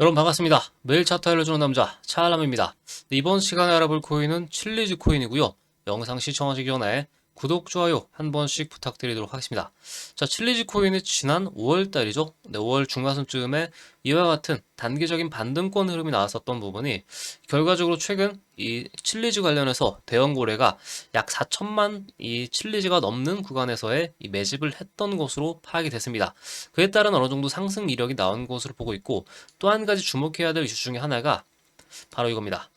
여러분 반갑습니다. 매일 차트 알려주는 남자 차알람입니다. 네, 이번 시간에 알아볼 코인은 칠리즈 코인이고요. 영상 시청하시기 전에 구독, 좋아요 한 번씩 부탁드리도록 하겠습니다. 자, 칠리즈 코인이 지난 5월 달이죠. 네, 5월 중하순쯤에 이와 같은 단기적인 반등권 흐름이 나왔었던 부분이 결과적으로 최근 이 칠리즈 관련해서 대형 고래가 약 4천만 이 칠리즈가 넘는 구간에서의 이 매집을 했던 것으로 파악이 됐습니다. 그에 따른 어느 정도 상승 이력이 나온 것으로 보고 있고 또 한 가지 주목해야 될 이슈 중에 하나가 바로 이겁니다.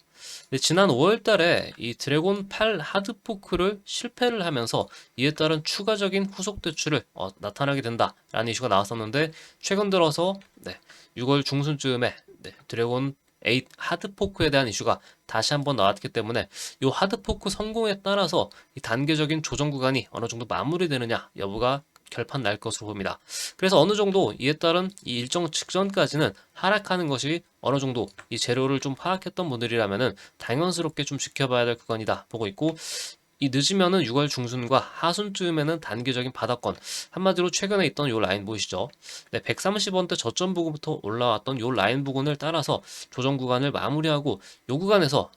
네, 지난 5월 달에 이 드래곤 8 하드포크를 실패를 하면서 이에 따른 추가적인 후속 대출을 어, 나타나게 된다라는 이슈가 나왔었는데 최근 들어서 네, 6월 중순쯤에 네, 드래곤 8 하드포크에 대한 이슈가 다시 한번 나왔기 때문에 이 하드포크 성공에 따라서 이 단계적인 조정 구간이 어느 정도 마무리되느냐 여부가 결판 날 것으로 봅니다. 그래서 어느 정도 이에 따른 이 일정 직전까지는 하락하는 것이 어느 정도 이 재료를 좀 파악했던 분들이라면은 당연스럽게 좀 지켜봐야 될 구간이다 보고 있고 이 늦으면은 6월 중순과 하순쯤에는 단기적인 바닥권 한마디로 최근에 있던 요 라인 보이시죠? 네, 130원대 저점 부근부터 올라왔던 요 라인 부근을 따라서 조정 구간을 마무리하고 요 구간에서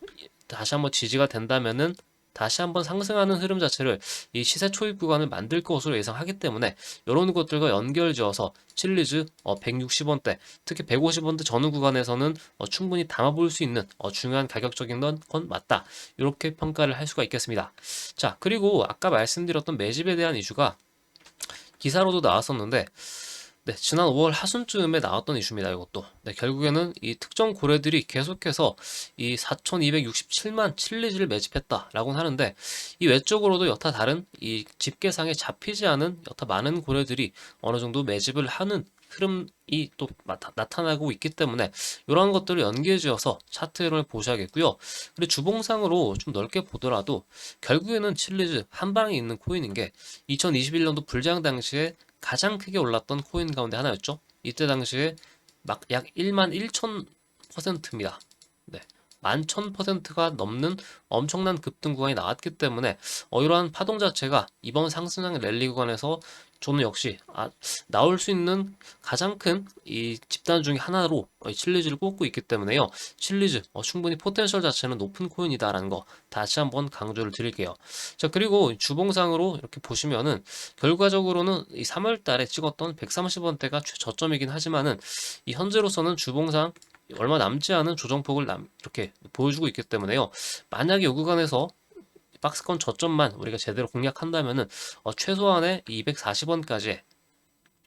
다시 한번 지지가 된다면은 다시 한번 상승하는 흐름 자체를 이 시세 초입 구간을 만들 것으로 예상하기 때문에 이런 것들과 연결지어서 칠리즈 160원대 특히 150원대 전후 구간에서는 어, 충분히 담아볼 수 있는 어, 중요한 가격적인 건 맞다 이렇게 평가를 할 수가 있겠습니다. 자 그리고 아까 말씀드렸던 매집에 대한 이슈가 기사로도 나왔었는데 네, 지난 5월 하순쯤에 나왔던 이슈입니다. 이것도. 네, 결국에는 이 특정 고래들이 계속해서 이 4,267만 칠리지를 매집했다라고는 하는데 이 외적으로도 여타 다른 이 집계상에 잡히지 않은 여타 많은 고래들이 어느 정도 매집을 하는 흐름이 또 나타나고 있기 때문에 이러한 것들을 연계지어서 차트를 보셔야겠고요. 그리고 주봉상으로 좀 넓게 보더라도 결국에는 칠리즈 한 방에 있는 코인인 게 2021년도 불장 당시에 가장 크게 올랐던 코인 가운데 하나였죠. 이때 당시에 막 약 1만 1천 퍼센트입니다. 네. 만천 퍼센트가 넘는 엄청난 급등 구간이 나왔기 때문에 어, 이러한 파동 자체가 이번 상승장 랠리 구간에서 저는 역시 아, 나올 수 있는 가장 큰 이 집단 중의 하나로 이 칠리즈를 꼽고 있기 때문에요. 칠리즈 어, 충분히 포텐셜 자체는 높은 코인이다라는 거 다시 한번 강조를 드릴게요. 자 그리고 주봉상으로 이렇게 보시면은 결과적으로는 이 3월 달에 찍었던 130원대가 최저점이긴 하지만은 이 현재로서는 주봉상 얼마 남지 않은 조정폭을 남, 이렇게 보여주고 있기 때문에요. 만약에 요 구간에서 박스권 저점만 우리가 제대로 공략한다면은 어, 최소한의 240원까지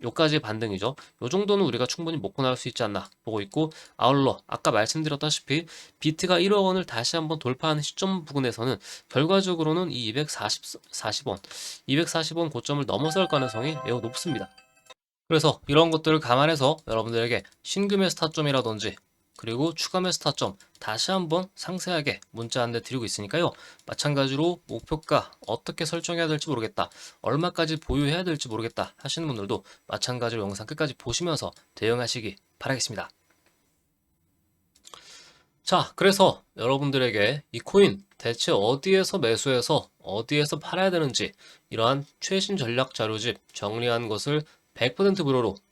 요까지 반등이죠. 요 정도는 우리가 충분히 먹고 나갈 수 있지 않나 보고 있고 아울러 아까 말씀드렸다시피 비트가 1억 원을 다시 한번 돌파하는 시점 부근에서는 결과적으로는 이 240, 40원, 240원 고점을 넘어설 가능성이 매우 높습니다. 그래서 이런 것들을 감안해서 여러분들에게 신금의 스타점이라든지 그리고 추가매 스타점 다시 한번 상세하게 문자 안내 드리고 있으니까요. 마찬가지로 목표가 어떻게 설정해야 될지 모르겠다. 얼마까지 보유해야 될지 모르겠다 하시는 분들도 마찬가지로 영상 끝까지 보시면서 대응하시기 바라겠습니다. 자, 그래서 여러분들에게 이 코인 대체 어디에서 매수해서 어디에서 팔아야 되는지 이러한 최신 전략 자료집 정리한 것을 100% 무료로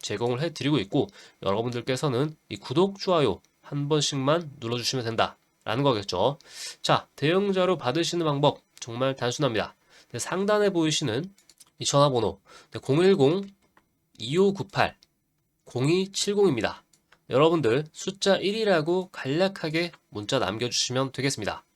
제공을 해드리고 있고 여러분들께서는 이 구독, 좋아요 한 번씩만 눌러주시면 된다. 라는 거겠죠. 자, 대응자료 받으시는 방법 정말 단순합니다. 네, 상단에 보이시는 이 전화번호 010-2598-0270입니다. 여러분들 숫자 1이라고 간략하게 문자 남겨주시면 되겠습니다.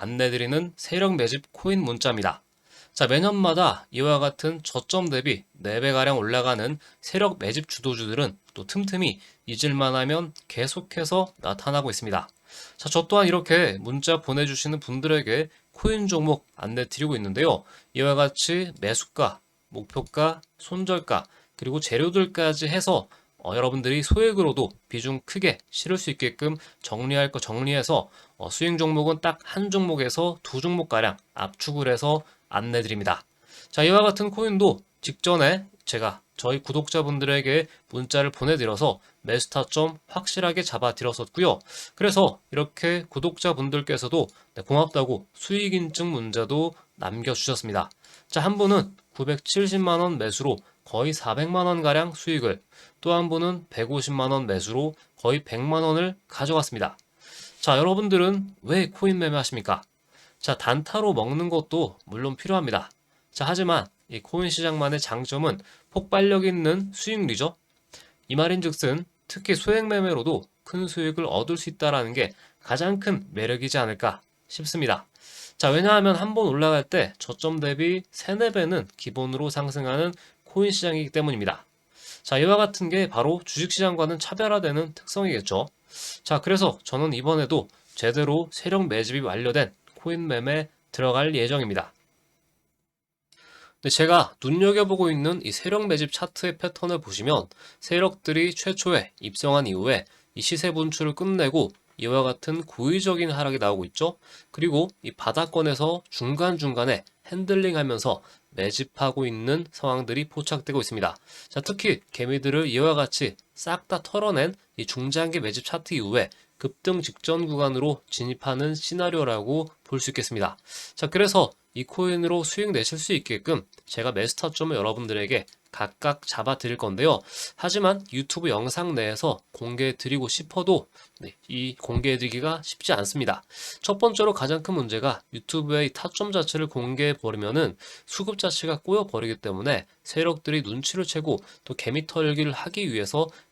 안내드리는 세력 매집 코인 문자입니다. 자, 매년마다 이와 같은 저점 대비 4배가량 올라가는 세력 매집 주도주들은 또 틈틈이 잊을만 하면 계속해서 나타나고 있습니다. 자, 저 또한 이렇게 문자 보내주시는 분들에게 코인 종목 안내 드리고 있는데요. 이와 같이 매수가, 목표가, 손절가, 그리고 재료들까지 해서 어, 여러분들이 소액으로도 비중 크게 실을 수 있게끔 정리할 거 정리해서 어, 수익 종목은 딱 한 종목에서 두 종목가량 압축을 해서 안내드립니다. 자, 이와 같은 코인도 직전에 제가 저희 구독자분들에게 문자를 보내드려서 매수 타점 확실하게 잡아드렸었고요. 그래서 이렇게 구독자분들께서도 네, 고맙다고 수익인증 문자도 남겨주셨습니다. 자, 한 분은 970만원 매수로 거의 400만원 가량 수익을 또 한 분은 150만원 매수로 거의 100만원을 가져갔습니다. 자, 여러분들은 왜 코인 매매 하십니까? 자, 단타로 먹는 것도 물론 필요합니다. 자, 하지만 이 코인 시장만의 장점은 폭발력 있는 수익률이죠. 이 말인 즉슨 특히 소액 매매로도 큰 수익을 얻을 수 있다는 게 가장 큰 매력이지 않을까 싶습니다. 자, 왜냐하면 한 번 올라갈 때 저점 대비 3, 4배는 기본으로 상승하는 코인 시장이기 때문입니다. 자, 이와 같은 게 바로 주식시장과는 차별화되는 특성이겠죠. 자, 그래서 저는 이번에도 제대로 세력 매집이 완료된 코인 매매 들어갈 예정입니다. 근데 제가 눈여겨보고 있는 이 세력 매집 차트의 패턴을 보시면 세력들이 최초에 입성한 이후에 이 시세 분출을 끝내고 이와 같은 고의적인 하락이 나오고 있죠. 그리고 이 바닥권에서 중간중간에 핸들링 하면서 매집하고 있는 상황들이 포착되고 있습니다. 자, 특히 개미들을 이와 같이 싹 다 털어낸 이 중장기 매집 차트 이후에 급등 직전 구간으로 진입하는 시나리오라고 볼 수 있겠습니다. 자, 그래서 이 코인으로 수익 내실 수 있게끔 제가 매스터점을 여러분들에게 각각 잡아 드릴 건데요. 하지만 유튜브 영상 내에서 공개해 드리고 싶어도 네, 이 공개해 드리기가 쉽지 않습니다. 첫 번째로 가장 큰 문제가 유튜브의 타점 자체를 공개해 버리면은 수급 자체가 꼬여 버리기 때문에 세력들이 눈치를 채고 또 개미 털기를 하기 위해서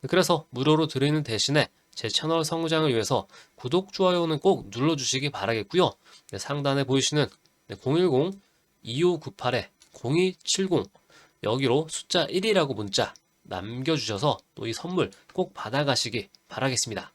네, 그래서 무료로 드리는 대신에 제 채널 성장을 위해서 구독, 좋아요는 꼭 눌러주시기 바라겠고요. 네, 상단에 보이시는 010-2598-0270 여기로 숫자 1이라고 문자 남겨주셔서 또 이 선물 꼭 받아가시기 바라겠습니다.